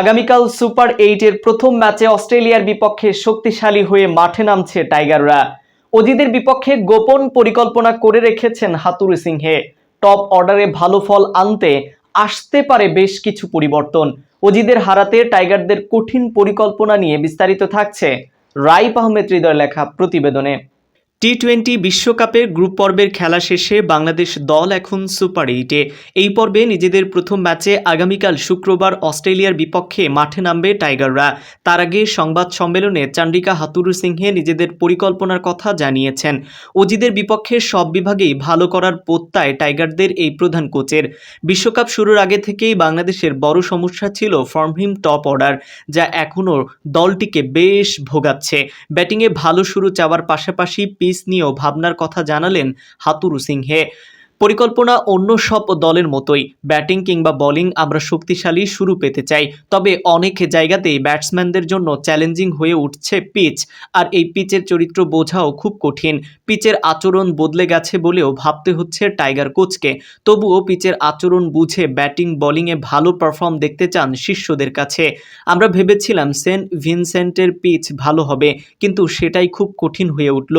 আগামীকাল সুপার এইটের প্রথম ম্যাচে অস্ট্রেলিয়ার বিপক্ষে শক্তিশালী হয়ে মাঠে নামছে টাইগাররা। অজিদের বিপক্ষে গোপন পরিকল্পনা করে রেখেছেন হাতুরু সিংহে। টপ অর্ডারে ভালো ফল আনতে আসতে পারে বেশ কিছু পরিবর্তন। অজিদের হারাতে টাইগারদের কঠিন পরিকল্পনা নিয়ে বিস্তারিত থাকছে রাইপ আহমেদ হৃদয় লেখা প্রতিবেদনে। টি টোয়েন্টি বিশ্বকাপের গ্রুপ পর্বের খেলা শেষে বাংলাদেশ দল এখন সুপার এইটে এই পর্বে নিজেদের প্রথম ম্যাচে আগামীকাল শুক্রবার অস্ট্রেলিয়ার বিপক্ষে মাঠে নামবে টাইগাররা। তার আগে সংবাদ সম্মেলনে চান্ডিকা হাতুরু সিংহে নিজেদের পরিকল্পনার কথা জানিয়েছেন। অজিদের বিপক্ষে সব বিভাগেই ভালো করার প্রত্যয় টাইগারদের এই প্রধান কোচের। বিশ্বকাপ শুরুর আগে থেকেই বাংলাদেশের বড় সমস্যা ছিল ফর্মহীন টপ অর্ডার, যা এখনও দলটিকে বেশ ভোগাচ্ছে। ব্যাটিংয়ে ভালো শুরু চাওয়ার পাশাপাশি পিচ নিয়েও ভাবনার কথা জানালেন হাতুরু সিংহে। পরিকল্পনা অন্য সব দলের মতোই। ব্যাটিং কিংবা বোলিং আমরা শক্তিশালী শুরু পেতে চাই। তবে অনেক জায়গাতেই ব্যাটসম্যানদের জন্য চ্যালেঞ্জিং হয়ে উঠছে পিচ। আর এই পিচের চরিত্র বোঝাও খুব কঠিন। পিচের আচরণ বদলে গেছে বলেও ভাবতে হচ্ছে টাইগার কোচকে। তবুও পিচের আচরণ বুঝে ব্যাটিং, বোলিংয়ে ভালো পারফর্ম দেখতে চান শিষ্যদের কাছে। আমরা ভেবেছিলাম সেন্ট ভিনসেন্টের পিচ ভালো হবে, কিন্তু সেটাই খুব কঠিন হয়ে উঠল।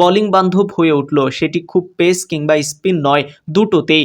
বোলিং বান্ধব হয়ে উঠল। সেটি খুব পেস কিংবা স্পিন নয়। দুটোতেই।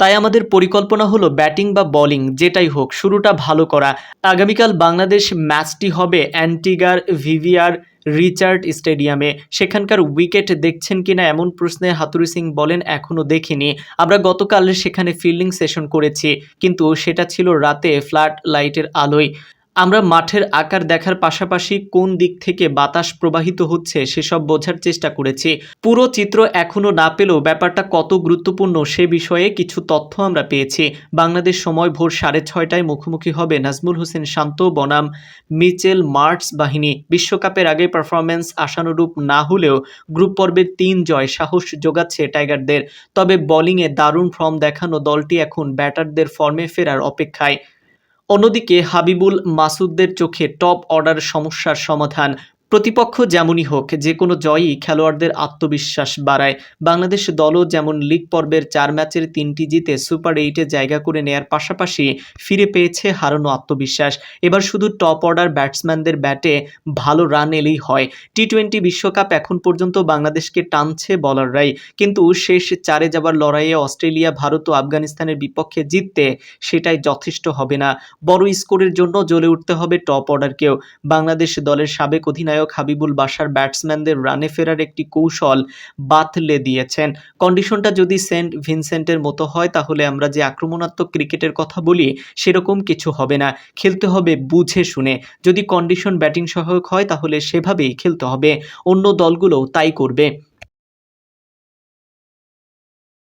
তাই আমাদের পরিকল্পনা হলো ব্যাটিং বা বোলিং, যেটাই হোক, শুরুটা ভালো করা। আগামীকাল বাংলাদেশ ম্যাচটি হবে অ্যান্টিগার ভিভিআর রিচার্ড স্টেডিয়ামে। সেখানকার উইকেট দেখছেন কিনা এমন প্রশ্নে হাতুরি সিং বলেন এখনও দেখিনি। আমরা গতকাল সেখানে ফিল্ডিং সেশন করেছি, কিন্তু সেটা ছিল রাতে ফ্ল্যাট লাইটের আলোয়। আমরা মাঠের আকার দেখার পাশাপাশি কোন দিক থেকে বাতাস প্রবাহিত হচ্ছে সেসব বোঝার চেষ্টা করেছি। পুরো চিত্র এখনও না পেলেও ব্যাপারটা কত গুরুত্বপূর্ণ সে বিষয়ে কিছু তথ্য আমরা পেয়েছি। বাংলাদেশ সময় ভোর সাড়ে ছয়টায় মুখোমুখি হবে নাজমুল হোসেন শান্ত, বনাম মিচেল মার্টস বাহিনী। বিশ্বকাপের আগে পারফরম্যান্স আশানুরূপ না হলেও গ্রুপ পর্বের তিন জয় সাহস যোগাচ্ছে টাইগারদের। তবে বোলিংয়ে দারুণ ফর্ম দেখানো দলটি এখন ব্যাটারদের ফর্মে ফেরার অপেক্ষায়। অন্যদিকে হাবিবুল মাসুদদের চোখে টপ অর্ডার সমস্যার সমাধান প্রতিপক্ষ যেমনই হোক, যে কোনো জয়ই খেলোয়াড়দের আত্মবিশ্বাস বাড়ায়। বাংলাদেশ দলও যেমন লিগ পর্বের চার ম্যাচের তিনটি জিতে সুপার এইটে জায়গা করে নেয়ার পাশাপাশি ফিরে পেয়েছে হারানো আত্মবিশ্বাস। এবার শুধু টপ অর্ডার ব্যাটসম্যানদের ব্যাটে ভালো রান এলেই হয়। টি টোয়েন্টি বিশ্বকাপ এখন পর্যন্ত বাংলাদেশকে টানছে বলাররাই। কিন্তু শেষ চারে যাবার লড়াইয়ে অস্ট্রেলিয়া, ভারত ও আফগানিস্তানের বিপক্ষে জিততে সেটাই যথেষ্ট হবে না। বড় স্কোরের জন্য জ্বলে উঠতে হবে টপ অর্ডারকেও। বাংলাদেশ দলের সাবেক অধিনায়ক হাবিবুল বাসার ব্যাটসম্যানদের রানে ফেরার একটি কৌশল বাতলে দিয়েছেন। কন্ডিশনটা যদি সেন্ট ভিনসেন্টের মতো হয়, তাহলে আমরা যে আক্রমণাত্মক ক্রিকেটের কথা বলি, সেরকম কিছু হবে না। খেলতে হবে বুঝে শুনে। যদি কন্ডিশন ব্যাটিং সহায়ক হয়, তাহলে সেভাবেই খেলতে হবে। অন্য দলগুলোও তাই করবে।